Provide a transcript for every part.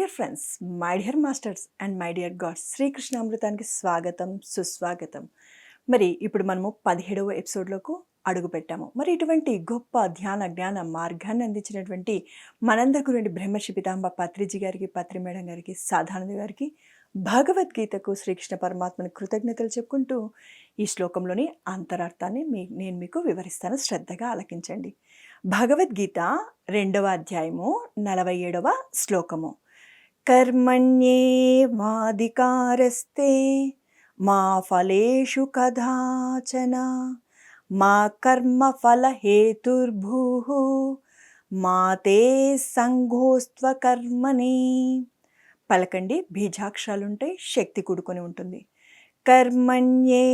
Dear friends my dear masters and my dear gods Srikrishna అమృతానికి స్వాగతం సుస్వాగతం. మరి ఇప్పుడు మనము పదిహేడవ ఎపిసోడ్లోకి అడుగుపెట్టాము. మరి ఇటువంటి గొప్ప ధ్యాన జ్ఞాన మార్గాన్ని అందించినటువంటి మనందకురండి బ్రహ్మర్షి పితాంబ పత్రిజీ గారికి పత్రి మేడం గారికి సాధారణ గారికి భగవద్గీతకు శ్రీకృష్ణ పరమాత్మని కృతజ్ఞతలు చెప్పుకుంటూ ఈ శ్లోకంలోని అంతరార్థాన్ని మీ నేను మీకు వివరిస్తాను. శ్రద్ధగా ఆలకించండి. భగవద్గీత రెండవ అధ్యాయము నలభై ఏడవ శ్లోకము. కర్మణ్యేవాధికారస్తే మా ఫలేషు కదాచన మా కర్మ మా తే సంఘోస్త్వ కర్మని పలకండి బీజాక్షరాలుంటాయి శక్తి కూడుకొని ఉంటుంది. కర్మణ్యే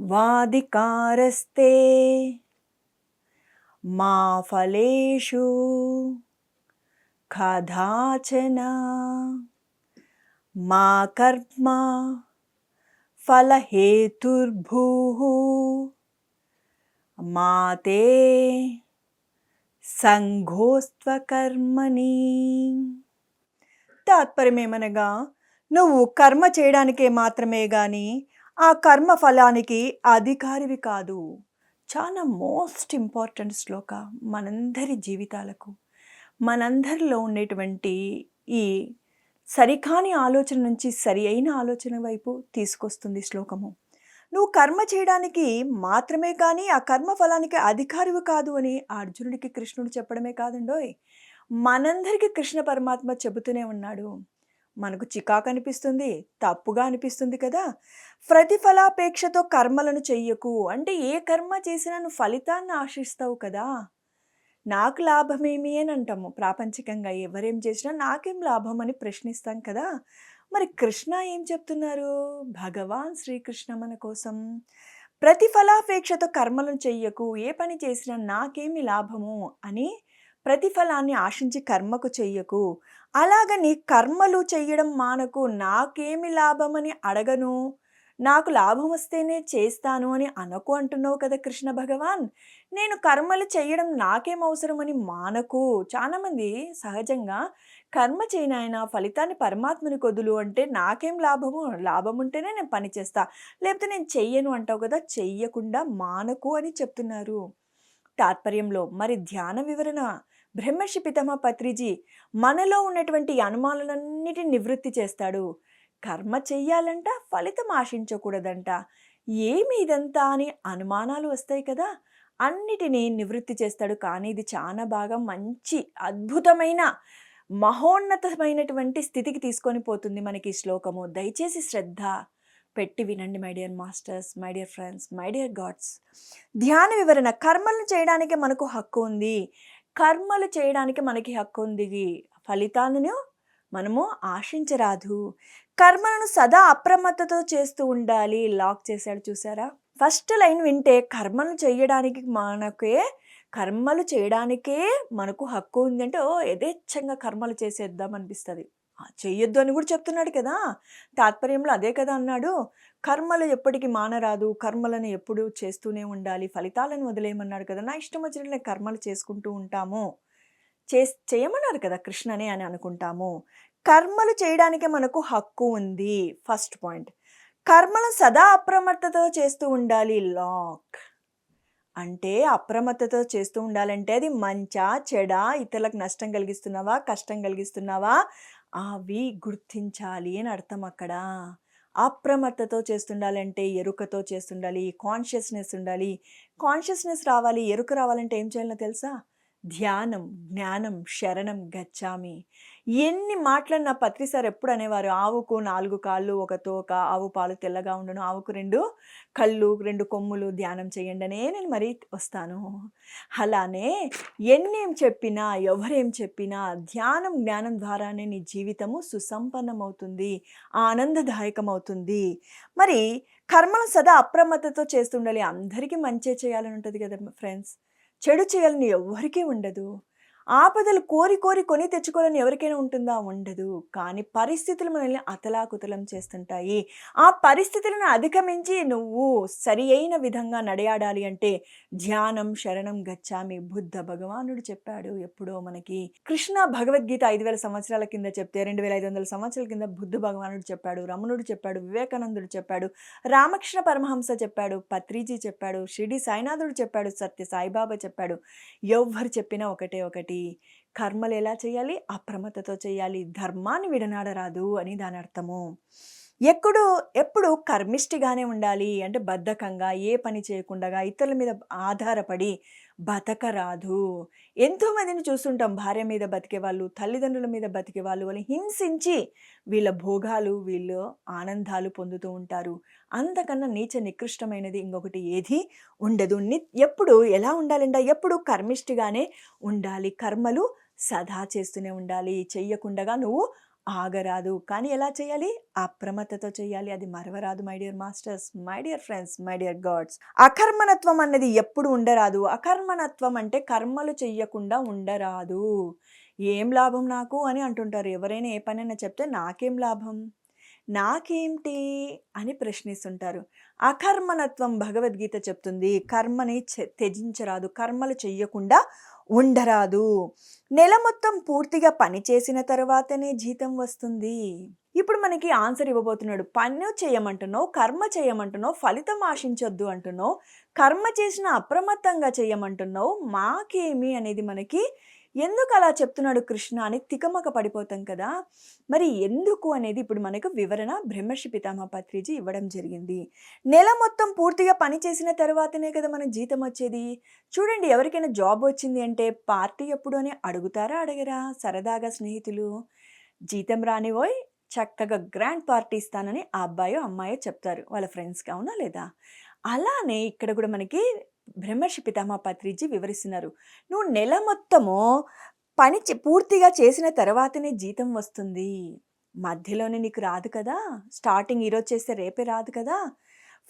వాదికారస్తే మా ఫలేషు కదాచన మా కర్మ ఫలహేతుర్భూ మాతే సంఘోస్త్వకర్మని తాత్పర్యం తాత్పర్యమేమనగా నువ్వు కర్మ చేయడానికే మాత్రమే గాని ఆ కర్మ ఫలానికి అధికారివి కాదు. చాలా మోస్ట్ ఇంపార్టెంట్ శ్లోక మనందరి జీవితాలకు. మనందరిలో ఉండేటువంటి ఈ సరికాని ఆలోచన నుంచి సరి అయిన ఆలోచన వైపు తీసుకొస్తుంది శ్లోకము. నువ్వు కర్మ చేయడానికి మాత్రమే కానీ ఆ కర్మ ఫలానికి అధికారివి కాదు అని అర్జునుడికి కృష్ణుడు చెప్పడమే కాదండోయ్. మనందరికీ కృష్ణ పరమాత్మ చెబుతూనే ఉన్నాడు. మనకు చికాకు అనిపిస్తుంది తప్పుగా అనిపిస్తుంది కదా. ప్రతిఫలాపేక్షతో కర్మలను చెయ్యకు. అంటే ఏ కర్మ చేసినా నువ్వు ఫలితాన్ని ఆశిస్తావు కదా. నాకు లాభమేమి అని అంటాము. ప్రాపంచికంగా ఎవరేం చేసినా నాకేం లాభం అని ప్రశ్నిస్తాం కదా. మరి కృష్ణ ఏం చెప్తున్నారు? భగవాన్ శ్రీకృష్ణ మన కోసం ప్రతిఫలాపేక్షతో కర్మలను చెయ్యకు ఏ పని చేసినా నాకేమి లాభము అని ప్రతిఫలాన్ని ఆశించి కర్మకు చెయ్యకు. అలాగని కర్మలు చెయ్యడం మానకు నాకేమి లాభమని అడగను. నాకు లాభం వస్తేనే చేస్తాను అని అనకు అంటున్నావు కదా కృష్ణ భగవాన్. నేను కర్మలు చేయడం నాకేం అవసరమని మానకు. చాలామంది సహజంగా కర్మ చేయనాయన ఫలితాన్ని పరమాత్మని కొదులు అంటే నాకేం లాభము? లాభం ఉంటేనే నేను పని చేస్తా. లేకపోతే నేను చెయ్యను అంటావు కదా చెయ్యకుండా మానకు అని చెప్తున్నారు. తాత్పర్యంలో మరి ధ్యాన వివరణ. బ్రహ్మర్షి పితమ పత్రిజీ మనలో ఉన్నటువంటి అనుమానాలన్నిటిని నివృత్తి చేస్తాడు. కర్మ చెయ్యాలంట ఫలితం ఆశించకూడదంట. ఏమి ఇదంతా అని అనుమానాలు వస్తాయి కదా. అన్నిటినీ నివృత్తి చేస్తాడు. కానీ ఇది చాలా బాగా మంచి అద్భుతమైన మహోన్నతమైనటువంటి స్థితికి తీసుకొని పోతుంది మనకి ఈ శ్లోకము. దయచేసి శ్రద్ధ పెట్టి వినండి my dear masters my dear friends my dear gods. ధ్యాన వివరణ. కర్మలను చేయడానికి మనకు హక్కు ఉంది. కర్మలు చేయడానికి మనకి హక్కు ఉంది. ఫలితాలను మనము ఆశించరాదు. కర్మలను సదా అప్రమత్తతో చేస్తూ ఉండాలి. లాక్ చేశాడు చూసారా ఫస్ట్ లైన్ వింటే కర్మలు చేయడానికి మనకే కర్మలు చేయడానికే మనకు హక్కు ఉందంటే ఓ యథేచ్ఛంగా కర్మలు చేసేద్దాం అనిపిస్తుంది. చెయ్యొద్దు అని కూడా చెప్తున్నాడు కదా? తాత్పర్యంలో అదే కదా అన్నాడు. కర్మలు ఎప్పటికీ మానరాదు. కర్మలను ఎప్పుడు చేస్తూనే ఉండాలి. ఫలితాలను వదిలేయమన్నాడు కదా? నా ఇష్టం వచ్చినట్లు కర్మలు చేసుకుంటూ ఉంటాము. చే చేయమన్నారు కదా కృష్ణనే అని అనుకుంటాము. కర్మలు చేయడానికే మనకు హక్కు ఉంది. First point. కర్మలు సదా అప్రమత్తతో చేస్తూ ఉండాలి. లాక్. అంటే అప్రమత్తతో చేస్తూ ఉండాలంటే అది మంచా చెడ ఇతరులకు నష్టం కలిగిస్తున్నావా కష్టం కలిగిస్తున్నావా? అవి గుర్తించాలి అని అర్థం అక్కడ. అప్రమత్తతో చేస్తుండాలంటే ఎరుకతో చేస్తుండాలి కాన్షియస్నెస్ ఉండాలి. కాన్షియస్నెస్ రావాలి ఎరుక రావాలంటే ఏం చేయాలో తెలుసా? ధ్యానం జ్ఞానం శరణం గచ్చామి. ఎన్ని మాట్లాడినా నా పత్రి సార్ ఎప్పుడు అనేవారు ఆవుకు నాలుగు కాళ్ళు ఒక తోక ఆవు పాలు తెల్లగా ఉండను ఆవుకు రెండు కళ్ళు రెండు కొమ్ములు ధ్యానం చేయండి అనే నేను మరీ వస్తాను. అలానే ఎన్నేం చెప్పినా ఎవరేం చెప్పినా ధ్యానం జ్ఞానం ద్వారానే నీ జీవితము సుసంపన్నమవుతుంది ఆనందదాయకమవుతుంది. మరి కర్మను సదా అప్రమత్తతో చేస్తుండాలి. అందరికీ మంచి చేయాలని ఉంటుంది కదా ఫ్రెండ్స్. చెడు చేయాలని ఎవ్వరికీ ఉండదు. ఆపదలు కోరి కోరి కొని తెచ్చుకోవాలని ఎవరికైనా ఉంటుందా? ఉండదు. కానీ పరిస్థితులు మనల్ని అతలాకుతలం చేస్తుంటాయి. ఆ పరిస్థితులను అధిగమించి నువ్వు సరి అయిన విధంగా నడయాడాలి అంటే ధ్యానం శరణం గచ్చామి బుద్ధ భగవానుడు చెప్పాడు. ఎప్పుడో మనకి కృష్ణ భగవద్గీత ఐదు వేల సంవత్సరాల కింద చెప్తే రెండు వేల ఐదు వందల సంవత్సరాల కింద బుద్ధ భగవానుడు చెప్పాడు. రమణుడు చెప్పాడు. వివేకానందుడు చెప్పాడు. రామకృష్ణ పరమహంస చెప్పాడు. పత్రిజీ చెప్పాడు. షిరిడి సాయినాథుడు చెప్పాడు. సత్య సాయిబాబా చెప్పాడు. ఎవ్వరు చెప్పినా ఒకటే ఒకటి. కర్మలు ఎలా చేయాలి? అప్రమత్తతో చేయాలి. ధర్మాన్ని విడనాడరాదు అని దాని అర్థము. ఎక్కడో ఎప్పుడు కర్మిష్టిగానే ఉండాలి. అంటే బద్ధకంగా ఏ పని చేయకుండా ఇతరుల మీద ఆధారపడి బతకరాదు. ఎంతోమందిని చూస్తుంటాం భార్య మీద బతికే వాళ్ళు తల్లిదండ్రుల మీద బతికే వాళ్ళు వాళ్ళని హింసించి వీళ్ళ భోగాలు వీళ్ళు ఆనందాలు పొందుతూ ఉంటారు. అంతకన్నా నీచ నికృష్టమైనది ఇంకొకటి ఏది ఉండదు. ని ఎప్పుడు ఎలా ఉండాలంట ఎప్పుడు కర్మిష్టిగానే ఉండాలి. కర్మలు సదా చేస్తూనే ఉండాలి. చెయ్యకుండగా నువ్వు ఆగరాదు. కానీ ఎలా చేయాలి? అప్రమత్తతో చేయాలి. అది మరవరాదు my dear masters my dear friends my dear gods అకర్మణత్వం అన్నది ఎప్పుడు ఉండరాదు. అకర్మణత్వం అంటే కర్మలు చెయ్యకుండా ఉండరాదు. ఏం లాభం నాకు అని అంటుంటారు. ఎవరైనా ఏ పనైనా చెప్తే నాకేం లాభం? నాకేంటి అని ప్రశ్నిస్తుంటారు. అకర్మణత్వం భగవద్గీత చెప్తుంది. కర్మని త్యజించరాదు. కర్మలు చెయ్యకుండా ఉండరాదు. నెల మొత్తం పూర్తిగా పని చేసిన తర్వాతనే జీతం వస్తుంది. ఇప్పుడు మనకి ఆన్సర్ ఇవ్వబోతున్నాడు. పని చేయమంటున్నావు కర్మ చేయమంటున్నావు ఫలితం ఆశించొద్దు అంటున్నావు కర్మ చేసిన అప్రమత్తంగా చేయమంటున్నావు మాకేమి అనేది మనకి ఎందుకు అలా చెప్తున్నాడు కృష్ణ అని తికమక పడిపోతాం కదా? మరి ఎందుకు అనేది ఇప్పుడు మనకు వివరణ బ్రహ్మర్షి పితామహ పత్రిజీ ఇవ్వడం జరిగింది. నెల మొత్తం పూర్తిగా పని చేసిన తర్వాతనే కదా మన జీతం వచ్చేది? చూడండి ఎవరికైనా జాబ్ వచ్చింది అంటే పార్టీ ఎప్పుడు అని అడుగుతారా అడగరా? సరదాగా స్నేహితులు జీతం రానివోయ్ చక్కగా గ్రాండ్ పార్టీ ఇస్తానని ఆ అబ్బాయో అమ్మాయో చెప్తారు. వాళ్ళ ఫ్రెండ్స్ అవునా లేదా? అలానే ఇక్కడ కూడా మనకి బ్రహ్మర్షి పితామహ పత్రిజీ వివరిస్తున్నారు. నువ్వు నెల మొత్తము పని చే- పూర్తిగా చేసిన తర్వాతనే జీతం వస్తుంది. మధ్యలోనే నీకు రాదు కదా. స్టార్టింగ్ ఈరోజు చేస్తే రేపే రాదు కదా.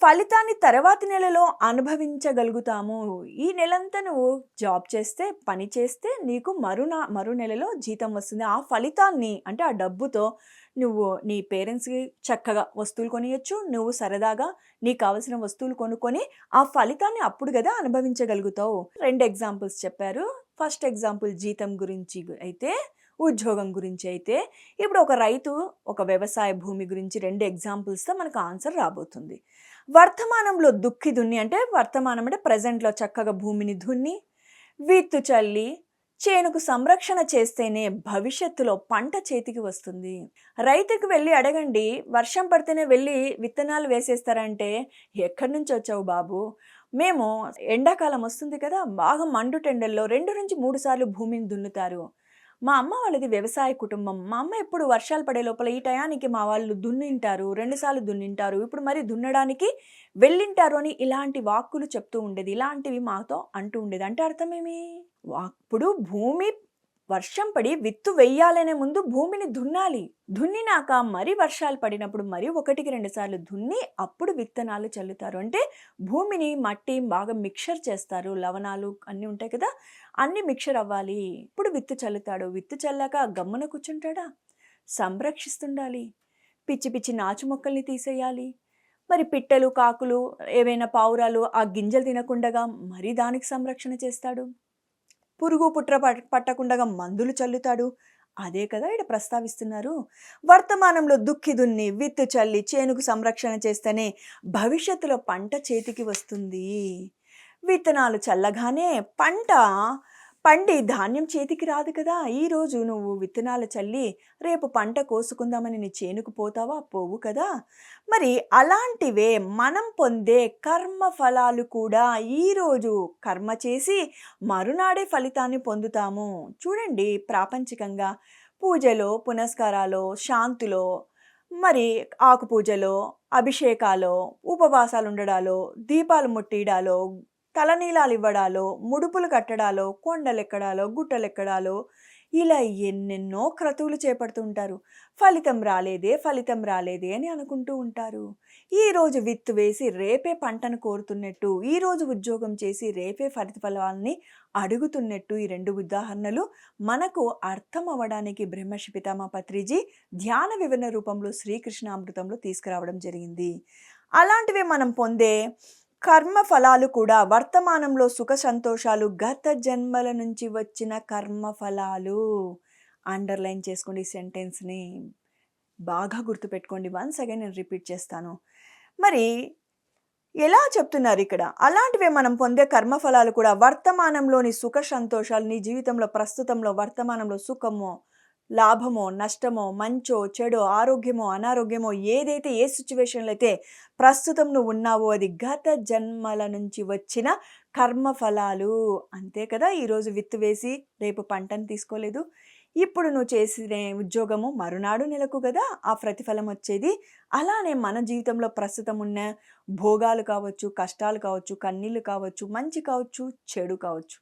ఫలితాన్ని తర్వాతి నెలలో అనుభవించగలుగుతాము. ఈ నెలంతా నువ్వు జాబ్ చేస్తే పని చేస్తే నీకు మరునా మరు నెలలో జీతం వస్తుంది. ఆ ఫలితాన్ని అంటే ఆ డబ్బుతో నువ్వు నీ పేరెంట్స్కి చక్కగా వస్తువులు కొనియచ్చు నువ్వు సరదాగా నీకు కావలసిన వస్తువులు కొనుక్కొని ఆ ఫలితాన్ని అప్పుడు కదా అనుభవించగలుగుతావు. రెండు ఎగ్జాంపుల్స్ చెప్పారు. ఫస్ట్ ఎగ్జాంపుల్ జీతం గురించి అయితే ఉద్యోగం గురించి అయితే ఇప్పుడు ఒక రైతు ఒక వ్యవసాయ భూమి గురించి రెండు ఎగ్జాంపుల్స్తో మనకు ఆన్సర్ రాబోతుంది. వర్తమానంలో దుక్కి దున్ని అంటే వర్తమానం అంటే ప్రజెంట్లో చక్కగా భూమిని దున్ని విత్తు చల్లి చేనుకు సంరక్షణ చేస్తేనే భవిష్యత్తులో పంట చేతికి వస్తుంది. రైతుకు వెళ్ళి అడగండి వర్షం పడితేనే వెళ్ళి విత్తనాలు వేసేస్తారంటే ఎక్కడి నుంచి వచ్చావు బాబు? మేము ఎండాకాలం వస్తుంది కదా బాగా మండు టెండల్లో రెండు నుంచి మూడు సార్లు భూమిని దున్నుతారు. మా అమ్మ వాళ్ళది వ్యవసాయ కుటుంబం. మా అమ్మ ఎప్పుడు వర్షాలు పడే లోపల ఈ టయానికి మా వాళ్ళు దున్నింటారు రెండుసార్లు దున్నింటారు. ఇప్పుడు మరి దున్నడానికి వెళ్ళింటారు అని ఇలాంటి వాక్కులు చెప్తూ ఉండేది. ఇలాంటివి మాతో అంటూ ఉండేది. అంటే అర్థమేమి అప్పుడు భూమి వర్షం పడి విత్తు వెయ్యాలనే ముందు భూమిని దున్నాలి. దున్నినాక మరి వర్షాలు పడినప్పుడు మరి ఒకటికి రెండు సార్లు దున్ని అప్పుడు విత్తనాలు చల్లుతారు. అంటే భూమిని మట్టి బాగా మిక్చర్ చేస్తారు. లవణాలు అన్నీ ఉంటాయి కదా అన్ని మిక్చర్ అవ్వాలి. ఇప్పుడు విత్తు చల్లుతాడు. విత్తు చల్లాక గమ్మున కూర్చుంటాడా? సంరక్షిస్తుండాలి. పిచ్చి పిచ్చి నాచు మొక్కల్ని తీసేయాలి. మరి పిట్టలు కాకులు ఏవైనా పావురాలు ఆ గింజలు తినకుండగా మరి దానికి సంరక్షణ చేస్తాడు? పురుగు పుట్ర పట్టకుండగా మందులు చల్లుతాడు. అదే కదా ఇక్కడ ప్రస్తావిస్తున్నారు. వర్తమానంలో దుక్కి దున్ని విత్తు చల్లి చేనుకు సంరక్షణ చేస్తేనే భవిష్యత్తులో పంట చేతికి వస్తుంది. విత్తనాలు చల్లగానే పంట పండి ధాన్యం చేతికి రాదు కదా ఈరోజు నువ్వు విత్తనాలు చల్లి రేపు పంట కోసుకుందామని నీ చేనుకు పోతావా? పోవు కదా. మరి అలాంటివే మనం పొందే కర్మ ఫలాలు కూడా ఈరోజు కర్మ చేసి మరునాడే ఫలితాన్ని పొందుతాము. చూడండి ప్రాపంచికంగా. పూజలో పునస్కారాలు శాంతిలో మరి ఆకు పూజలో అభిషేకాలో ఉపవాసాలు ఉండడాలో దీపాలు ముట్టిడాలో తలనీలాలు ఇవ్వడాలో ముడుపులు కట్టడాలో కొండలెక్కడాలో గుట్టలెక్కడాలో ఇలా ఎన్నెన్నో క్రతువులు చేపడుతుంటారు. ఫలితం రాలేదే ఫలితం రాలేదే అని అనుకుంటూ ఉంటారు. ఈరోజు విత్తు వేసి రేపే పంటను కోరుతున్నట్టు ఈరోజు ఉద్యోగం చేసి రేపే ఫలితఫలాన్ని అడుగుతున్నట్టు ఈ రెండు ఉదాహరణలు మనకు అర్థం అవ్వడానికి బ్రహ్మర్షి పితామా పత్రిజీ ధ్యాన వివరణ రూపంలో శ్రీకృష్ణ అమృతంలో తీసుకురావడం జరిగింది. అలాంటివి మనం పొందే కర్మ ఫలాలు కూడా వర్తమానంలో సుఖ సంతోషాలు గత జన్మల నుంచి వచ్చిన కర్మ ఫలాలు అండర్లైన్ చేసుకోండి ఈ సెంటెన్స్ని బాగా గుర్తుపెట్టుకోండి. వన్స్ అగైన్ నేను రిపీట్ చేస్తాను. మరి ఎలా చెప్తున్నారు ఇక్కడ? అలాంటివే మనం పొందే కర్మఫలాలు కూడా వర్తమానంలోని సుఖ సంతోషాలు నీ జీవితంలో ప్రస్తుతంలో వర్తమానంలో సుఖమో లాభమో నష్టమో మంచో చెడో ఆరోగ్యమో అనారోగ్యమో ఏదైతే ఏ సిచ్యువేషన్లో అయితే ప్రస్తుతం నువ్వు ఉన్నావో అది గత జన్మల నుంచి వచ్చిన కర్మఫలాలు. అంతే కదా? ఈరోజు విత్తు వేసి రేపు పంటను తీసుకోలేదు. ఇప్పుడు నువ్వు చేసిన ఉద్యోగము మరునాడు నెలకు కదా? ఆ ప్రతిఫలం వచ్చేది. అలానే మన జీవితంలో ప్రస్తుతం ఉన్న భోగాలు కావచ్చు కష్టాలు కావచ్చు కన్నీళ్ళు కావచ్చు మంచి కావచ్చు చెడు కావచ్చు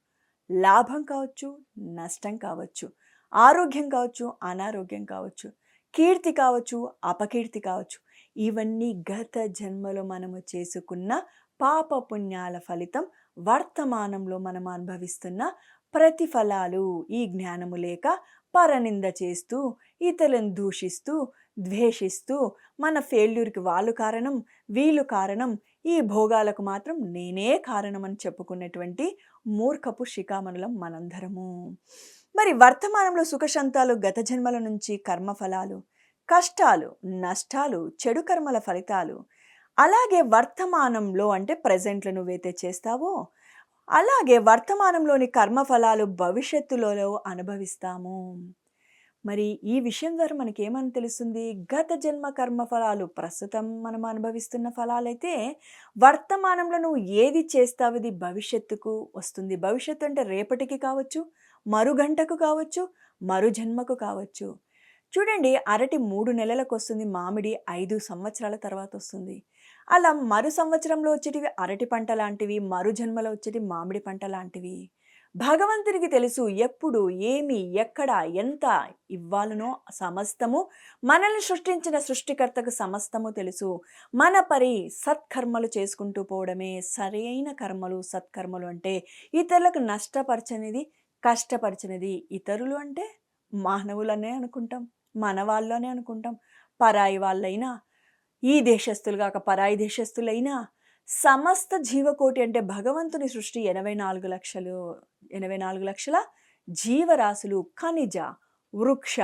లాభం కావచ్చు నష్టం కావచ్చు. ఆరోగ్యం కావచ్చు అనారోగ్యం కావచ్చు కీర్తి కావచ్చు అపకీర్తి కావచ్చు ఇవన్నీ గత జన్మలో మనము చేసుకున్న పాప పుణ్యాల ఫలితం వర్తమానంలో మనం అనుభవిస్తున్న ప్రతిఫలాలు. ఈ జ్ఞానము లేక పరనింద చేస్తూ ఇతరులను దూషిస్తూ ద్వేషిస్తూ మన ఫెయిల్యూర్కి వాళ్ళు కారణం వీళ్ళు కారణం ఈ భోగాలకు మాత్రం నేనే కారణం అని చెప్పుకున్నటువంటి మూర్ఖపు శిఖామణులం మనందరము. మరి వర్తమానంలో సుఖశాంతాలు గత జన్మల నుంచి కర్మఫలాలు కష్టాలు నష్టాలు చెడు కర్మల ఫలితాలు అలాగే వర్తమానంలో అంటే ప్రజెంట్లో నువ్వైతే చేస్తావో అలాగే వర్తమానంలోని కర్మఫలాలు భవిష్యత్తులో అనుభవిస్తాము. మరి ఈ విషయం ద్వారా మనకేమని తెలుస్తుంది? గత జన్మ కర్మఫలాలు ప్రస్తుతం మనం అనుభవిస్తున్న ఫలాలైతే వర్తమానంలో నువ్వు ఏది చేస్తావు ఇది భవిష్యత్తుకు వస్తుంది. భవిష్యత్తు అంటే రేపటికి కావచ్చు మరుగంటకు కావచ్చు మరు జన్మకు కావచ్చు. చూడండి అరటి మూడు నెలలకు వస్తుంది మామిడి ఐదు సంవత్సరాల తర్వాత వస్తుంది అలా మరు సంవత్సరంలో వచ్చేటివి అరటి పంట లాంటివి మరు జన్మలో వచ్చేటి మామిడి పంట లాంటివి. భగవంతునికి తెలుసు ఎప్పుడు ఏమి ఎక్కడ ఎంత ఇవ్వాలనో సమస్తము మనల్ని సృష్టించిన సృష్టికర్తకు సమస్తము తెలుసు. మన పరి సత్కర్మలు చేసుకుంటూ పోవడమే సరైన కర్మలు సత్కర్మలు అంటే ఇతరులకు నష్టపరచనిది కష్టపరిచినది. ఇతరులు అంటే మానవులనే అనుకుంటాం మన వాళ్ళనే అనుకుంటాం. పరాయి వాళ్ళైనా ఈ దేశస్తులు కాక పరాయి దేశస్తులైనా సమస్త జీవకోటి అంటే భగవంతుని సృష్టి ఎనభై నాలుగు లక్షలు ఎనభై నాలుగు లక్షల జీవరాశులు ఖనిజ వృక్ష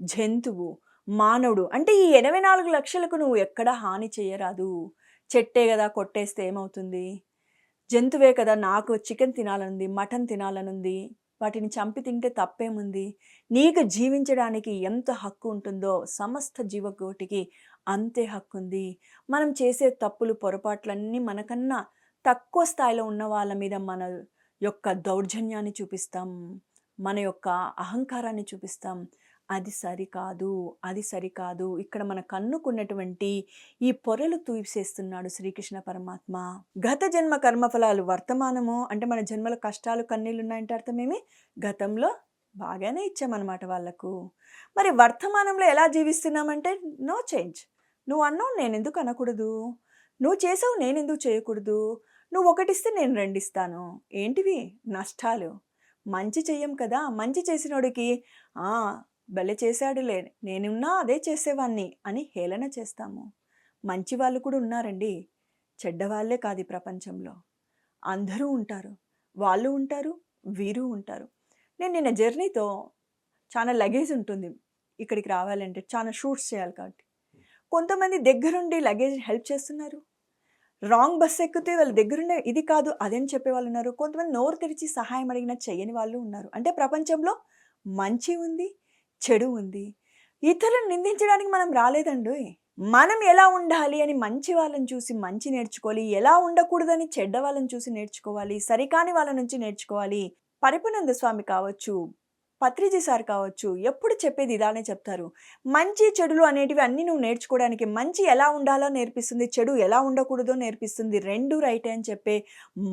జంతువు మానవుడు. అంటే ఈ ఎనభై నాలుగు లక్షలకు నువ్వు ఎక్కడ హాని చేయరాదు. చెట్టే కదా కొట్టేస్తే ఏమవుతుంది? జంతువే కదా నాకు చికెన్ తినాలనుంది మటన్ తినాలనుంది. వాటిని చంపి తింటే తప్పేముంది? నీకు జీవించడానికి ఎంత హక్కు ఉంటుందో సమస్త జీవకోటికి అంతే హక్కు ఉంది మనం చేసే తప్పులు పొరపాట్లన్నీ మనకన్నా తక్కువ స్థాయిలో ఉన్న వాళ్ళ మీద మన యొక్క దౌర్జన్యాన్ని చూపిస్తాం. మన యొక్క అహంకారాన్ని చూపిస్తాం. అది సరికాదు అది సరికాదు ఇక్కడ మన కన్నుకున్నటువంటి ఈ పొరలు తూసేస్తున్నాడు శ్రీకృష్ణ పరమాత్మ. గత జన్మ కర్మఫలాలు వర్తమానము అంటే మన జన్మల కష్టాలు కన్నీళ్ళు ఉన్నాయంటే అర్థమేమి? గతంలో బాగానే ఇచ్చామన్నమాట వాళ్ళకు. మరి వర్తమానంలో ఎలా జీవిస్తున్నామంటే నో చేంజ్. నువ్వు అన్నావు నేను ఎందుకు అనకూడదు? నువ్వు చేసావు నేను ఎందుకు చేయకూడదు? నువ్వు ఒకటిస్తే నేను రెండిస్తాను ఏంటివి? నష్టాలు. మంచి చెయ్యం కదా. మంచి చేసినోడికి భలే చేశాడులే నేనున్నా అదే చేసేవాణ్ణి అని హేళన చేస్తాము. మంచి వాళ్ళు కూడా ఉన్నారండి. చెడ్డవాళ్ళే కాదు ఈ ప్రపంచంలో. అందరూ ఉంటారు. వాళ్ళు ఉంటారు వీరు ఉంటారు. నేను నిన్న జర్నీతో చాలా లగేజ్ ఉంటుంది. ఇక్కడికి రావాలంటే చాలా షూట్స్ చేయాలి కాబట్టి. కొంతమంది దగ్గరుండి లగేజ్ హెల్ప్ చేస్తున్నారు. రాంగ్ బస్ ఎక్కితే వాళ్ళ దగ్గరుండే ఇది కాదు అదని చెప్పే వాళ్ళు ఉన్నారు. కొంతమంది నోరు తెరిచి సహాయం అడిగిన చేయని వాళ్ళు ఉన్నారు. అంటే ప్రపంచంలో మంచి ఉంది చెడు ఉంది. ఇతరులను నిందించడానికి మనం రాలేదండి మనం ఎలా ఉండాలి అని మంచి వాళ్ళని చూసి మంచి నేర్చుకోవాలి ఎలా ఉండకూడదని చెడ్డ వాళ్ళని చూసి నేర్చుకోవాలి సరికాని వాళ్ళ నుంచి నేర్చుకోవాలి పరిపునంద స్వామి కావచ్చు పత్రిజీ సార్ కావచ్చు ఎప్పుడు చెప్పేది ఇలానే చెప్తారు. మంచి చెడులు అనేటివి అన్నీ నువ్వు నేర్చుకోవడానికి మంచి ఎలా ఉండాలో నేర్పిస్తుంది చెడు ఎలా ఉండకూడదో నేర్పిస్తుంది రెండు రైటే అని చెప్పే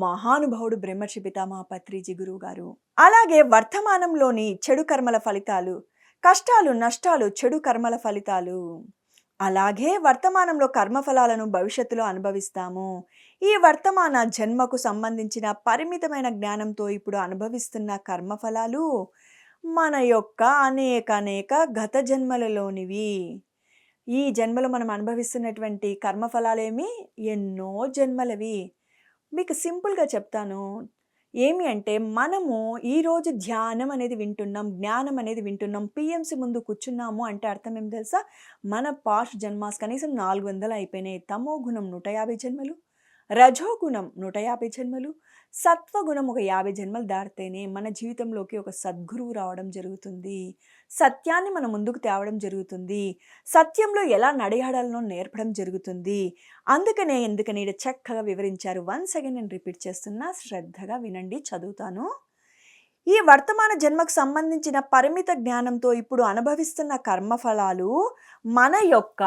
మహానుభావుడు బ్రహ్మర్షి పితామహ పత్రిజీ గురువు గారు. అలాగే వర్తమానంలోని చెడు కర్మల ఫలితాలు కష్టాలు నష్టాలు చెడు కర్మల ఫలితాలు. అలాగే వర్తమానంలో కర్మఫలాలను భవిష్యత్తులో అనుభవిస్తాము. ఈ వర్తమాన జన్మకు సంబంధించిన పరిమితమైన జ్ఞానంతో ఇప్పుడు అనుభవిస్తున్న కర్మఫలాలు మన యొక్క అనేక అనేక గత జన్మలలోనివి. ఈ జన్మలో మనం అనుభవిస్తున్నటువంటి కర్మఫలాలేమి? ఎన్నో జన్మలవి. మీకు సింపుల్గా చెప్తాను. ఏమి అంటే మనము ఈరోజు ధ్యానం అనేది వింటున్నాం జ్ఞానం అనేది వింటున్నాం పిఎంసి ముందు కూర్చున్నాము అంటే అర్థం ఏం తెలుసా? మన పాస్ట్ జన్మాస్ కనీసం నాలుగు వందలు అయిపోయినాయి. తమో గుణం నూట యాభై జన్మలు రజోగుణం నూట యాభై జన్మలు సత్వగుణం ఒక యాభై జన్మలు దాటితేనే మన జీవితంలోకి ఒక సద్గురువు రావడం జరుగుతుంది. సత్యాన్ని మనం ముందుకు తేవడం జరుగుతుంది. సత్యంలో ఎలా నడయాడాలనో నేర్పడం జరుగుతుంది. అందుకనే ఎందుకని చక్కగా వివరించారు. వన్ సెకండ్ నేను రిపీట్ చేస్తున్నా శ్రద్ధగా వినండి చదువుతాను. ఈ వర్తమాన జన్మకు సంబంధించిన పరిమిత జ్ఞానంతో ఇప్పుడు అనుభవిస్తున్న కర్మఫలాలు మన యొక్క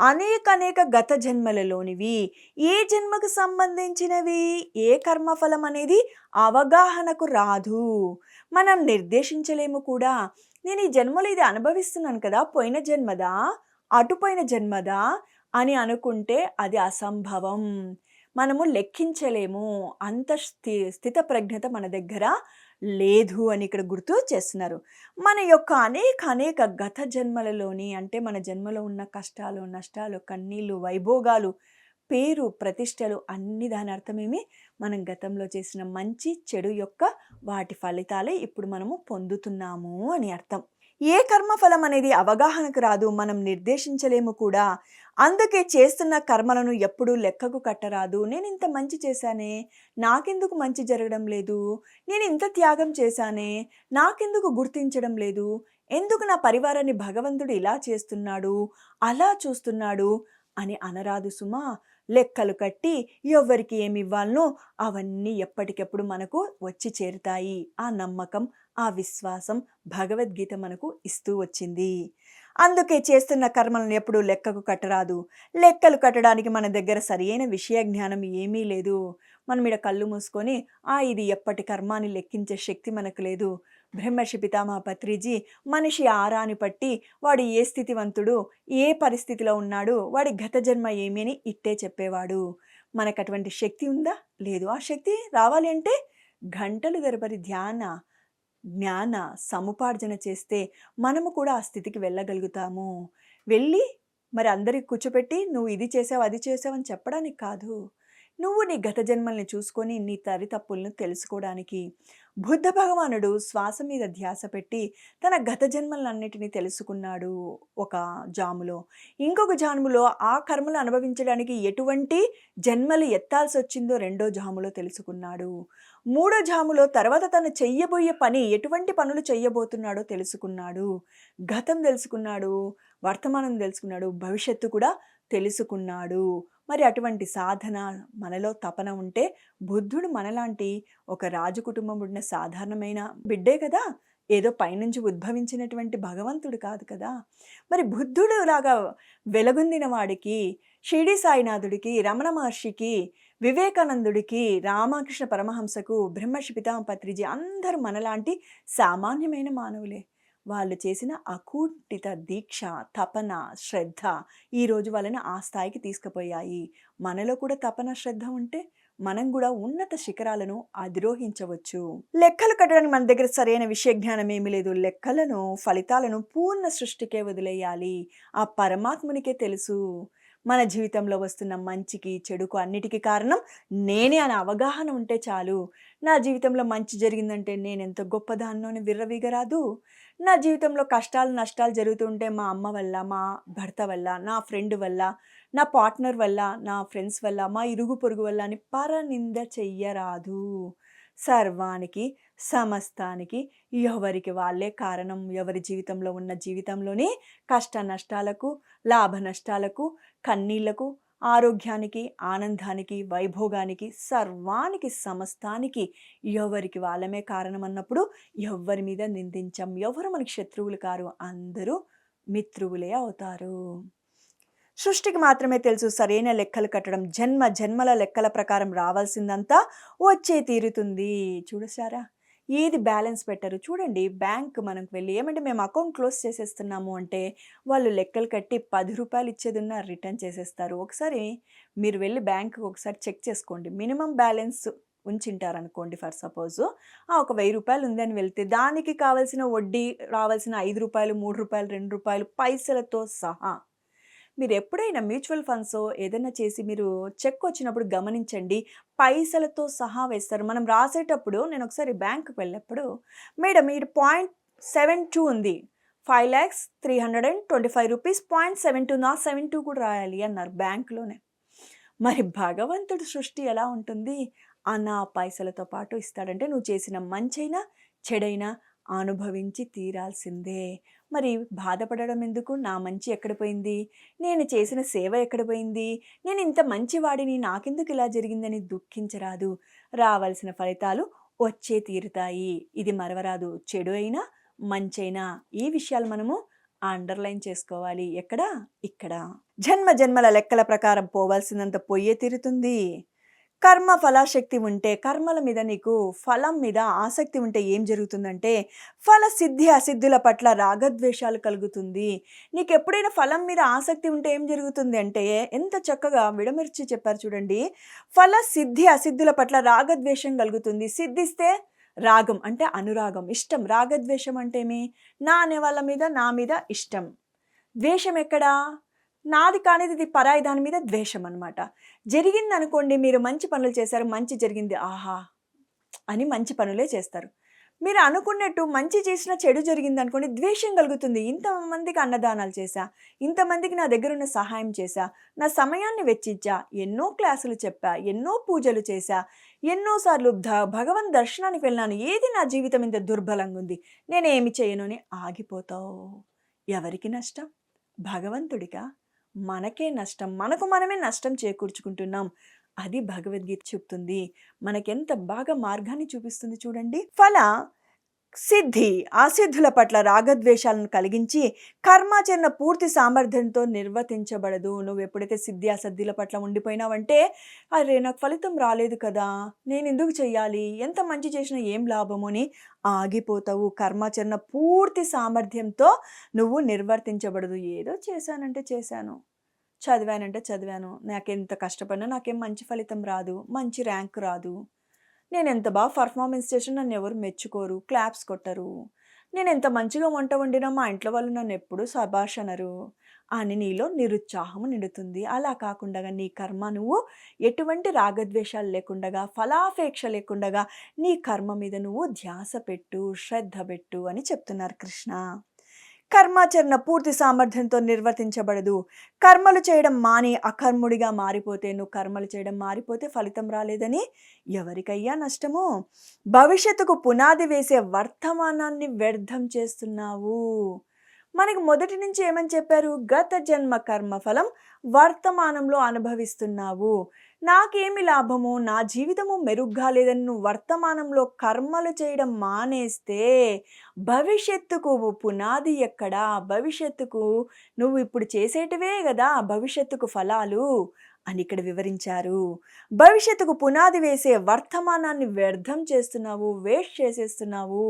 అనేక అనేక గత జన్మలలోనివి. ఏ జన్మకు సంబంధించినవి? ఏ కర్మఫలం అనేది అవగాహనకు రాదు. మనం నిర్దేశించలేము కూడా. నేను ఈ జన్మలో ఇది అనుభవిస్తున్నాను కదా పోయిన జన్మదా? అటుపోయిన జన్మదా? అని అనుకుంటే అది అసంభవం. మనము లెక్కించలేము. అంత స్థి స్థిత ప్రజ్ఞత మన దగ్గర లేదు అని ఇక్కడ గుర్తు చేస్తున్నారు. మన యొక్క అనేక అనేక గత జన్మలలోని అంటే మన జన్మలో ఉన్న కష్టాలు నష్టాలు కన్నీళ్ళు వైభోగాలు పేరు ప్రతిష్టలు అన్ని దాని అర్థమేమి? మనం గతంలో చేసిన మంచి చెడు యొక్క వాటి ఫలితాలే ఇప్పుడు మనము పొందుతున్నాము అని అర్థం. ఏ కర్మఫలం అనేది అవగాహనకు రాదు మనం నిర్దేశించలేము కూడా. అందుకే చేస్తున్న కర్మలను ఎప్పుడూ లెక్కకు కట్టరాదు. నేను ఇంత మంచి చేశానే? నాకెందుకు మంచి జరగడం లేదు? నేను ఇంత త్యాగం చేశానే? నాకెందుకు గుర్తించడం లేదు? ఎందుకు నా పరివారాన్ని భగవంతుడు ఇలా చేస్తున్నాడు? అలా చూస్తున్నాడు? అని అనరాదు సుమా. లెక్కలు కట్టి ఎవరికి ఏమి ఇవ్వాలనో అవన్నీ ఎప్పటికెప్పుడు మనకు వచ్చి చేరుతాయి. ఆ నమ్మకం ఆ విశ్వాసం భగవద్గీత మనకు ఇస్తూ వచ్చింది. అందుకే చేస్తున్న కర్మలను ఎప్పుడూ లెక్కకు కట్టరాదు. లెక్కలు కట్టడానికి మన దగ్గర సరియైన విషయ జ్ఞానం ఏమీ లేదు. మనం ఇక్కడ కళ్ళు మూసుకొని ఆ ఇది ఎప్పటి కర్మాన్ని లెక్కించే శక్తి మనకు లేదు. బ్రహ్మర్షి పితామహ పత్రిజీ మనిషి ఆరాని పట్టి వాడు ఏ స్థితివంతుడు ఏ పరిస్థితిలో ఉన్నాడు వాడి గత జన్మ ఏమి అని ఇట్టే చెప్పేవాడు. మనకు అటువంటి శక్తి ఉందా? లేదు. ఆ శక్తి రావాలి అంటే గంటలు గడపరి ధ్యాన. జ్ఞాన సముపార్జన చేస్తే మనము కూడా ఆ స్థితికి వెళ్ళగలుగుతాము. వెళ్ళి మరి అందరికి కూర్చోపెట్టి నువ్వు ఇది చేసావు అది చేసావు అని చెప్పడానికి కాదు. నువ్వు నీ గత జన్మల్ని చూసుకొని నీ తరి తప్పులను తెలుసుకోవడానికి బుద్ధ భగవానుడు శ్వాస మీద ధ్యాస పెట్టి తన గత జన్మలన్నిటినీ తెలుసుకున్నాడు ఒక జాములో. ఇంకొక జాములో ఆ కర్మలు అనుభవించడానికి ఎటువంటి జన్మలు ఎత్తాల్సి వచ్చిందో రెండో జాములో తెలుసుకున్నాడు. మూడో జాములో తర్వాత తను చెయ్యబోయే పని ఎటువంటి పనులు చెయ్యబోతున్నాడో తెలుసుకున్నాడు. గతం తెలుసుకున్నాడు వర్తమానం తెలుసుకున్నాడు భవిష్యత్తు కూడా తెలుసుకున్నాడు. మరి అటువంటి సాధన మనలో తపన ఉంటే బుద్ధుడు మనలాంటి ఒక రాజు కుటుంబం ఉన్న సాధారణమైన బిడ్డే కదా? ఏదో పైనుంచి ఉద్భవించినటువంటి భగవంతుడు కాదు కదా? మరి బుద్ధుడు లాగా వెలగొందిన వాడికి షిరిడి సాయినాథుడికి రమణ మహర్షికి వివేకానందుడికి రామకృష్ణ పరమహంసకు బ్రహ్మర్షి పితామ పత్రిజీ అందరూ మనలాంటి సామాన్యమైన మానవులే. వాళ్ళు చేసిన అకూటిత దీక్ష తపన శ్రద్ధ ఈరోజు వాళ్ళని ఆ స్థాయికి తీసుకుపోయాయి. మనలో కూడా తపన శ్రద్ధ ఉంటే మనం కూడా ఉన్నత శిఖరాలను అధిరోహించవచ్చు. లెక్కలు కట్టడానికి మన దగ్గర సరైన విషయ జ్ఞానం ఏమీ లేదు. లెక్కలను ఫలితాలను పూర్ణ సృష్టికే వదిలేయాలి. ఆ పరమాత్మునికే తెలుసు. మన జీవితంలో వస్తున్న మంచికి చెడుకు అన్నిటికీ కారణం నేనే అనే అవగాహన ఉంటే చాలు. నా జీవితంలో మంచి జరిగిందంటే నేను ఎంత గొప్పదాన్నోని విర్రవీగరాదు. నా జీవితంలో కష్టాలు నష్టాలు జరుగుతుంటే మా అమ్మ వల్ల మా భర్త వల్ల నా ఫ్రెండ్ వల్ల నా పార్ట్నర్ వల్ల నా ఫ్రెండ్స్ వల్ల మా ఇరుగు పొరుగు వల్ల అని పరనింద చెయ్యరాదు. సర్వానికి సమస్తానికి ఎవరికి వాళ్ళే కారణం. ఎవరి జీవితంలో ఉన్న జీవితంలోనే కష్ట నష్టాలకు లాభ నష్టాలకు కన్నీళ్ళకు ఆరోగ్యానికి ఆనందానికి వైభోగానికి సర్వానికి సమస్తానికి ఎవరికి వాళ్ళమే కారణం అన్నప్పుడు ఎవ్వరి మీద నిందించం ఎవరు మనకి శత్రువులు కారు అందరూ మిత్రువులే అవుతారు. సృష్టికి మాత్రమే తెలుసు సరైన లెక్కలు కట్టడం జన్మ జన్మల లెక్కల ప్రకారం రావాల్సిందంతా వచ్చే తీరుతుంది. చూడసారా ఏది బ్యాలెన్స్ పెట్టరు. చూడండి బ్యాంక్ మనకు వెళ్ళి ఏమంటే మేము అకౌంట్ క్లోజ్ చేసేస్తున్నాము అంటే వాళ్ళు లెక్కలు కట్టి పది రూపాయలు ఇచ్చేది ఉన్న రిటర్న్ చేసేస్తారు. ఒకసారి మీరు వెళ్ళి బ్యాంకు ఒకసారి చెక్ చేసుకోండి. మినిమం బ్యాలెన్స్ ఉంచింటారనుకోండి ఫర్ సపోజ్ ఒక వెయ్యి రూపాయలు ఉందని వెళ్తే దానికి కావాల్సిన వడ్డీ రావాల్సిన ఐదు రూపాయలు మూడు రూపాయలు రెండు రూపాయలు పైసలతో సహా మీరు ఎప్పుడైనా మ్యూచువల్ ఫండ్స్ ఏదైనా చేసి మీరు చెక్ వచ్చినప్పుడు గమనించండి పైసలతో సహా వేస్తారు. మనం రాసేటప్పుడు నేను ఒకసారి బ్యాంకుకి వెళ్ళినప్పుడు మేడం మీరు పాయింట్ సెవెన్ టూ ఉంది. Five lakhs three hundred and twenty five rupees point seven two నా సెవెన్ టూ కూడా రాయాలి అన్నారు బ్యాంకులోనే. మరి భగవంతుడి సృష్టి ఎలా ఉంటుంది? అన్న పైసలతో పాటు ఇస్తాడంటే నువ్వు చేసిన మంచైనా చెడైనా అనుభవించి తీరాల్సిందే మరి బాధపడడం ఎందుకు? నా మంచి ఎక్కడ పోయింది? నేను చేసిన సేవ ఎక్కడ పోయింది? నేను ఇంత మంచివాడిని నాకెందుకు ఇలా జరిగిందని దుఃఖించరాదు. రావాల్సిన ఫలితాలు వచ్చే తీరుతాయి. ఇది మరవరాదు. చెడు అయినా మంచైనా ఈ విషయాలు మనము అండర్లైన్ చేసుకోవాలి. ఎక్కడ? ఇక్కడ. జన్మ జన్మల లెక్కల ప్రకారం పోవాల్సినంత పొయ్యే తీరుతుంది. కర్మ ఫలాశక్తి ఉంటే కర్మల మీద నీకు ఫలం మీద ఆసక్తి ఉంటే ఏం జరుగుతుందంటే ఫల సిద్ధి అసిద్ధుల పట్ల రాగద్వేషాలు కలుగుతుంది. నీకు ఎప్పుడైనా ఫలం మీద ఆసక్తి ఉంటే ఏం జరుగుతుంది అంటే ఎంత చక్కగా విడమర్చి చెప్పారు చూడండి. ఫల సిద్ధి అసిద్ధుల పట్ల రాగద్వేషం కలుగుతుంది. సిద్ధిస్తే రాగం అంటే అనురాగం ఇష్టం. రాగద్వేషం అంటే ఏమి? నా అనే వాళ్ళ మీద నా మీద ఇష్టం. ద్వేషం ఎక్కడా? నాది కానిది ఇది పరాయి దాని మీద ద్వేషం అనమాట జరిగింది అనుకోండి మీరు మంచి పనులు చేశారు మంచి జరిగింది ఆహా అని మంచి పనులే చేస్తారు. మీరు అనుకున్నట్టు మంచి చేసిన చెడు జరిగింది అనుకోండి ద్వేషం కలుగుతుంది. ఇంతమందికి అన్నదానాలు చేశా ఇంతమందికి నా దగ్గర ఉన్న సహాయం చేశా నా సమయాన్ని వెచ్చించా ఎన్నో క్లాసులు చెప్పా ఎన్నో పూజలు చేశా ఎన్నోసార్లు ధ భగవన్ దర్శనానికి వెళ్ళినాను ఏది నా జీవితం ఇంత దుర్బలంగా ఉంది నేనేమి చేయను అని ఆగిపోతావు. ఎవరికి నష్టం? భగవంతుడిగా మనకే నష్టం మనకు మనమే నష్టం చేకూర్చుకుంటున్నాం. అది భగవద్గీత చెప్తుంది. మనకెంత బాగా మార్గాన్ని చూపిస్తుంది చూడండి. ఫల సిద్ధి అసిద్ధుల పట్ల రాగద్వేషాలను కలిగించి కర్మాచరణ పూర్తి సామర్థ్యంతో నిర్వర్తించబడదు. నువ్వు ఎప్పుడైతే సిద్ధి అసద్ధిల పట్ల ఉండిపోయినావంటే అరే నాకు ఫలితం రాలేదు కదా నేను ఎందుకు చెయ్యాలి? ఎంత మంచి చేసినా ఏం లాభము అని ఆగిపోతావు. కర్మాచరణ పూర్తి సామర్థ్యంతో నువ్వు నిర్వర్తించబడదు. ఏదో చేశానంటే చేశాను. చదివానంటే చదివాను. నాకెంత కష్టపడినా నాకేం మంచి ఫలితం రాదు. మంచి ర్యాంక్ రాదు. నేను ఎంత బాగా పర్ఫార్మెన్స్ చేసినా నన్ను ఎవరు మెచ్చుకోరు. క్లాప్స్ కొట్టరు. నేను ఎంత మంచిగా వంట వండినా మా ఇంట్లో వాళ్ళు నన్ను ఎప్పుడు సభాష్ అనరు. అని నీలో నిరుత్సాహం నిండుతుంది. అలా కాకుండా నీ కర్మ నువ్వు ఎటువంటి రాగద్వేషాలు లేకుండా ఫలాపేక్ష లేకుండా నీ కర్మ మీద నువ్వు ధ్యాస పెట్టు శ్రద్ధ పెట్టు అని చెప్తున్నారు కృష్ణ. కర్మాచరణ పూర్తి సామర్థ్యంతో నిర్వర్తించబడదు. కర్మలు చేయడం మాని అకర్ముడిగా మారిపోతే నువ్వు కర్మలు చేయడం మారిపోతే ఫలితం రాలేదని ఎవరికయ్యా నష్టము? భవిష్యత్తుకు పునాది వేసే వర్తమానాన్ని వ్యర్థం చేస్తున్నావు. మనకి మొదటి నుంచి ఏమని చెప్పారు? గత జన్మ కర్మ ఫలం వర్తమానంలో అనుభవిస్తున్నావు. నాకేమి లాభము? నా జీవితము మెరుగ్గా లేదని నువ్వు వర్తమానంలో కర్మలు చేయడం మానేస్తే భవిష్యత్తుకు పునాది ఎక్కడా? భవిష్యత్తుకు నువ్వు ఇప్పుడు చేసేటివే కదా భవిష్యత్తుకు ఫలాలు అని ఇక్కడ వివరించారు. భవిష్యత్తుకు పునాది వేసే వర్తమానాన్ని వ్యర్థం చేస్తున్నావు వేస్ట్ చేసేస్తున్నావు.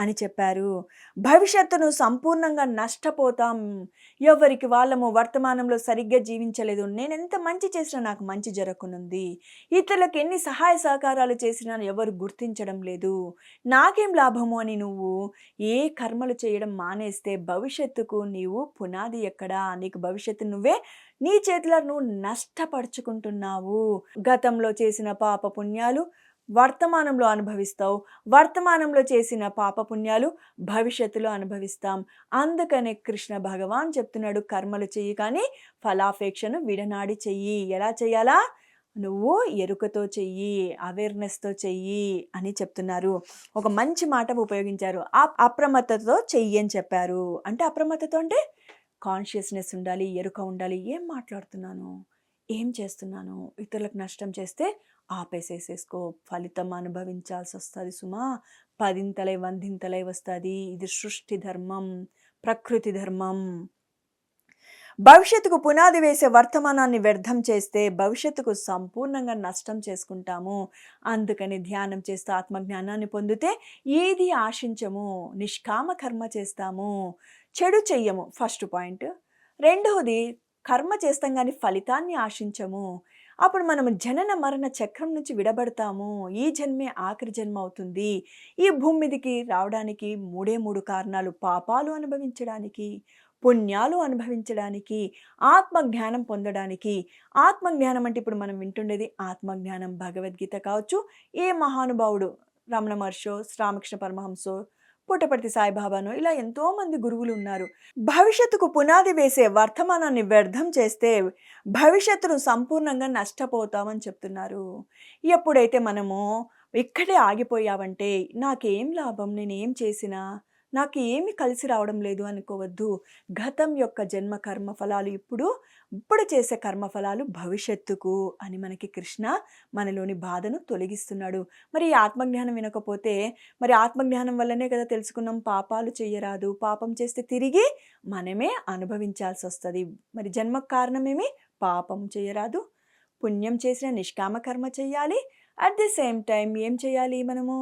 అని చెప్పారు. భవిష్యత్తును సంపూర్ణంగా నష్టపోతాం. ఎవరికి వాళ్ళము వర్తమానంలో సరిగ్గా జీవించలేదు. నేను ఎంత మంచి చేసినా నాకు మంచి జరగనుంది ఇతరులకు ఎన్ని సహాయ సహకారాలు చేసినా ఎవరు గుర్తించడం లేదు. నాకేం లాభము అని నువ్వు ఏ కర్మలు చేయడం మానేస్తే భవిష్యత్తుకు నీవు పునాది ఎక్కడా? నీకు భవిష్యత్తు నువ్వే నీ చేతిలో నువ్వు నష్టపరుచుకుంటున్నావు. గతంలో చేసిన పాప పుణ్యాలు వర్తమానంలో అనుభవిస్తావు. వర్తమానంలో చేసిన పాపపుణ్యాలు భవిష్యత్తులో అనుభవిస్తాం. అందుకనే కృష్ణ భగవాన్ చెప్తున్నాడు కర్మలు చెయ్యి కానీ ఫలాపేక్షను విడనాడి చెయ్యి. ఎలా చేయాలా నువ్వు ఎరుకతో చెయ్యి అవేర్నెస్తో చెయ్యి అని చెప్తున్నారు. ఒక మంచి మాట ఉపయోగించారు. అప్రమత్తతో చెయ్యి అని చెప్పారు. అంటే అప్రమత్తతో అంటే కాన్షియస్నెస్ ఉండాలి ఎరుక ఉండాలి. ఏం మాట్లాడుతున్నాను? ఏం చేస్తున్నాను? ఇతరులకు నష్టం చేస్తే ఆపేసేసేసుకో. ఫలితం అనుభవించాల్సి వస్తుంది సుమా. పదింతలై వందింతలై వస్తుంది. ఇది సృష్టి ధర్మం ప్రకృతి ధర్మం. భవిష్యత్తుకు పునాది వేసే వర్తమానాన్ని వ్యర్థం చేస్తే భవిష్యత్తుకు సంపూర్ణంగా నష్టం చేసుకుంటాము. అందుకని ధ్యానం చేస్తూ ఆత్మజ్ఞానాన్ని పొందితే ఏది ఆశించము? నిష్కామ కర్మ చేస్తాము. చెడు చెయ్యము. First point. రెండవది కర్మ చేస్తాం కానీ ఫలితాన్ని ఆశించము. అప్పుడు మనం జనన మరణ చక్రం నుంచి విడబడతాము. ఈ జన్మే ఆఖరి జన్మ అవుతుంది. ఈ భూమి మీదకి రావడానికి మూడే మూడు కారణాలు పాపాలు అనుభవించడానికి పుణ్యాలు అనుభవించడానికి ఆత్మజ్ఞానం పొందడానికి. ఆత్మజ్ఞానం అంటే ఇప్పుడు మనం వింటుండేది ఆత్మజ్ఞానం భగవద్గీత కావచ్చు. ఏ మహానుభావుడు రమణ మహర్షో శ్రీరామకృష్ణ పరమహంసో పుట్టపర్తి సాయిబాబాను. ఇలా ఎంతోమంది గురువులు ఉన్నారు భవిష్యత్తుకు పునాది వేసే వర్తమానాన్ని వ్యర్థం చేస్తే భవిష్యత్తును సంపూర్ణంగా నష్టపోతామని చెప్తున్నారు. ఎప్పుడైతే మనము ఇక్కడే ఆగిపోయావంటే నాకేం లాభం? నేనేం చేసినా? నాకు ఏమి కలిసి రావడం లేదు అనుకోవద్దు. గతం యొక్క జన్మ కర్మ ఫలాలు ఇప్పుడు ఇప్పుడు చేసే కర్మఫలాలు భవిష్యత్తుకు అని మనకి కృష్ణ మనలోని బాధను తొలగిస్తున్నాడు. మరి ఆత్మజ్ఞానం వినకపోతే మరి ఆత్మజ్ఞానం వల్లనే కదా తెలుసుకున్నాం పాపాలు చేయరాదు పాపం చేస్తే తిరిగి మనమే అనుభవించాల్సి వస్తుంది మరి జన్మ కారణమేమి? పాపం చేయరాదు పుణ్యం చేసిన నిష్కామ కర్మ చేయాలి అట్ ది సేమ్ టైం ఏం చేయాలి మనము?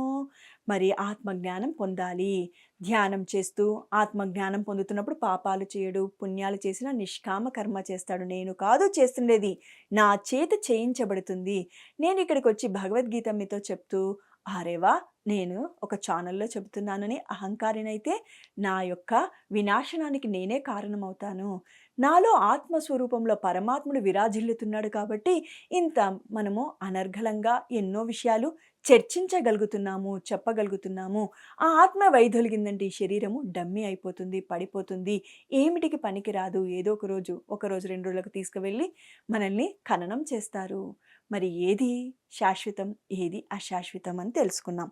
మరి ఆత్మజ్ఞానం పొందాలి. ధ్యానం చేస్తూ ఆత్మజ్ఞానం పొందుతున్నప్పుడు పాపాలు చేయడు పుణ్యాలు చేసిన నిష్కామ కర్మ చేస్తాడు. నేను కాదు చేస్తుండేది నా చేత చేయించబడుతుంది. నేను ఇక్కడికి వచ్చి భగవద్గీత మీతో చెప్తూ ఆరేవా నేను ఒక ఛానల్లో చెబుతున్నానని అహంకారినైతే నా యొక్క వినాశనానికి నేనే కారణమవుతాను. నాలో ఆత్మస్వరూపంలో పరమాత్ముడు విరాజిల్లుతున్నాడు కాబట్టి ఇంత మనము అనర్ఘలంగా ఎన్నో విషయాలు చర్చించగలుగుతున్నాము చెప్పగలుగుతున్నాము. ఆ ఆత్మ వైదొలిగిందంటే ఈ శరీరము డమ్మి అయిపోతుంది పడిపోతుంది. ఏమిటికి పనికిరాదు. ఏదో ఒక రోజు ఒక రోజు రెండు రోజులకు తీసుకువెళ్ళి మనల్ని ఖననం చేస్తారు. మరి ఏది శాశ్వతం ఏది అశాశ్వతం అని తెలుసుకున్నాం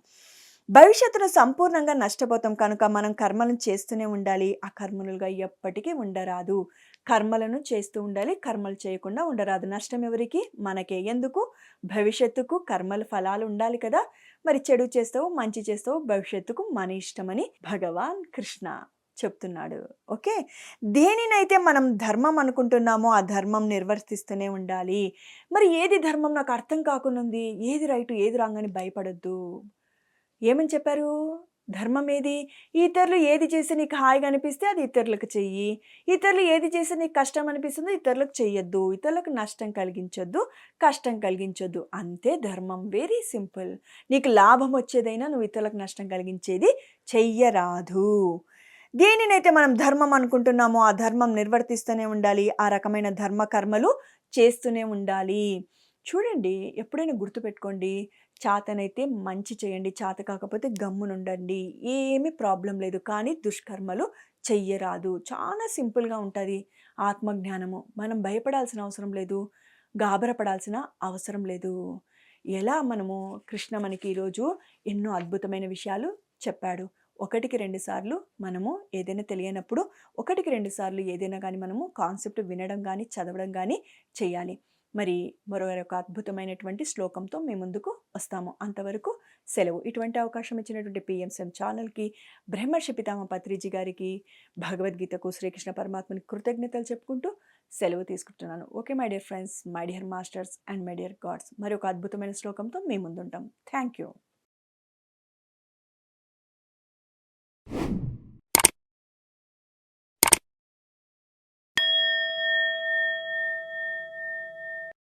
భవిష్యత్తును సంపూర్ణంగా నష్టపోతాం కనుక మనం కర్మలను చేస్తూనే ఉండాలి. ఆ కర్మలుగా ఎప్పటికీ ఉండరాదు. కర్మలను చేస్తూ ఉండాలి. కర్మలు చేయకుండా ఉండరాదు. నష్టం ఎవరికి? మనకే. ఎందుకు? భవిష్యత్తుకు కర్మల ఫలాలు ఉండాలి కదా. మరి చెడు చేస్తావు మంచి చేస్తావు భవిష్యత్తుకు మన ఇష్టమని భగవాన్ కృష్ణ చెప్తున్నాడు. ఓకే? దేనినైతే మనం ధర్మం అనుకుంటున్నామో ఆ ధర్మం నిర్వర్తిస్తూనే ఉండాలి. మరి ఏది ధర్మం నాకు అర్థం కాకుండా ఉంది? ఏది రైటు ఏది రాంగ్ అని భయపడద్దు. ఏమని చెప్పారు? ధర్మం ఏది ఇతరులు ఏది చేసి నీకు హాయిగా అనిపిస్తే అది ఇతరులకు చెయ్యి. ఇతరులు ఏది చేసి నీకు కష్టం అనిపిస్తుందో ఇతరులకు చెయ్యొద్దు. ఇతరులకు నష్టం కలిగించొద్దు కష్టం కలిగించొద్దు. అంతే ధర్మం. Very simple. నీకు లాభం వచ్చేదైనా నువ్వు ఇతరులకు నష్టం కలిగించేది చెయ్యరాదు. దేనినైతే మనం ధర్మం అనుకుంటున్నామో ఆ ధర్మం నిర్వర్తిస్తూనే ఉండాలి. ఆ రకమైన ధర్మ కర్మలు చేస్తూనే ఉండాలి. చూడండి ఎప్పుడైనా గుర్తుపెట్టుకోండి. చాతనైతే మంచి చేయండి. చాత కాకపోతే గమ్మునుండండి. ఏమీ ప్రాబ్లం లేదు. కానీ దుష్కర్మలు చెయ్యరాదు. చాలా సింపుల్గా ఉంటుంది ఆత్మజ్ఞానము. మనం భయపడాల్సిన అవసరం లేదు. గాబరపడాల్సిన అవసరం లేదు. ఎలా మనము కృష్ణ మనకి ఈరోజు ఎన్నో అద్భుతమైన విషయాలు చెప్పాడు. ఒకటికి రెండు సార్లు మనము ఏదైనా తెలియనప్పుడు ఒకటికి రెండు సార్లు ఏదైనా కానీ మనము కాన్సెప్ట్ వినడం కానీ చదవడం కానీ చేయాలి. మరి మరొక అద్భుతమైనటువంటి శ్లోకంతో మేము ముందుకు వస్తాము. అంతవరకు సెలవు. ఇటువంటి అవకాశం ఇచ్చినటువంటి పిఎంసెం ఛానల్కి బ్రహ్మర్షి పితామ పత్రిజీ గారికి భగవద్గీతకు శ్రీకృష్ణ పరమాత్మని కృతజ్ఞతలు చెప్పుకుంటూ సెలవు తీసుకుంటున్నాను. Okay my dear friends my dear masters and my dear gods. మరొక అద్భుతమైన శ్లోకంతో మేము ముందుంటాం. Thank you.